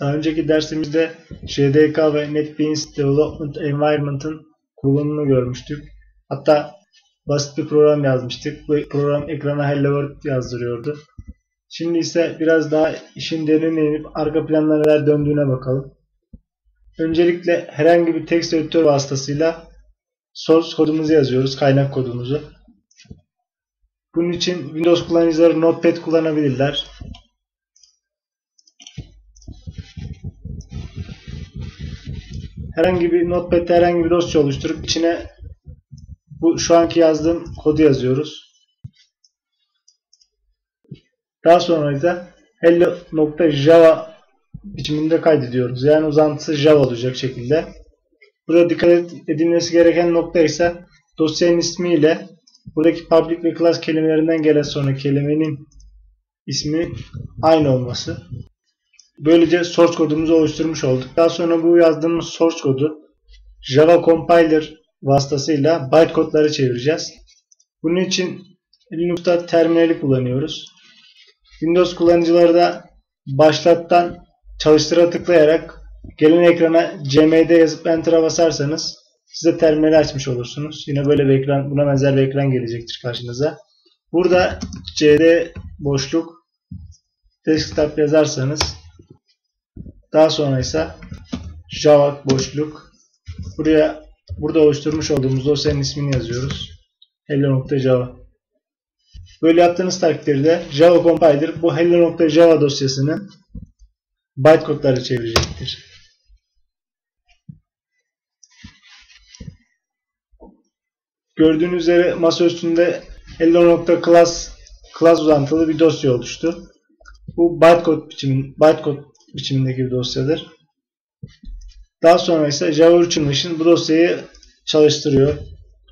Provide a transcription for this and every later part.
Daha önceki dersimizde JDK ve NetBeans Development Environment'ın kullanımını görmüştük. Hatta basit bir program yazmıştık. Bu program ekrana Hello World yazdırıyordu. Şimdi ise biraz daha işin derinine inip arka planda neler döndüğüne bakalım. Öncelikle herhangi bir text editör vasıtasıyla source kodumuzu yazıyoruz, kaynak kodumuzu. Bunun için Windows kullanıcıları Notepad kullanabilirler. Herhangi bir Notepad'de herhangi bir dosya oluşturup içine bu şu anki yazdığım kodu yazıyoruz. Daha sonra da hello.java biçiminde kaydediyoruz. Yani uzantısı Java olacak şekilde. Burada dikkat edilmesi gereken nokta ise dosyanın ismi ile buradaki public ve class kelimelerinden gelen sonra kelimenin ismi aynı olması. Böylece source kodumuzu oluşturmuş olduk. Daha sonra bu yazdığımız source kodu Java Compiler vasıtasıyla bytecode'ları çevireceğiz. Bunun için Linux'ta terminali kullanıyoruz. Windows kullanıcıları da başlattan çalıştıra tıklayarak gelen ekrana cmd yazıp enter'a basarsanız size terminali açmış olursunuz. Yine böyle bir ekran, buna benzer bir ekran gelecektir karşınıza. Burada cd boşluk desktop yazarsanız daha sonra ise java boşluk buraya burada oluşturmuş olduğumuz dosyanın ismini yazıyoruz. hello.java Böyle yaptığınız takdirde Java Compiler bu hello.java dosyasını bytecode'lara çevirecektir. Gördüğünüz üzere masa üstünde hello.class class uzantılı bir dosya oluştu. Bu bytecode biçim, bytecode biçimindeki bir dosyadır. Daha sonra ise Java Machine bu dosyayı çalıştırıyor.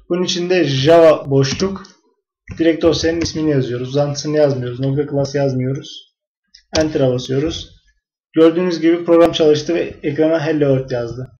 Bunun içinde Java boşluk direkt dosyanın ismini yazıyoruz. Uzantısını yazmıyoruz. Nokta class yazmıyoruz. Enter'a basıyoruz. Gördüğünüz gibi program çalıştı ve ekrana Hello World yazdı.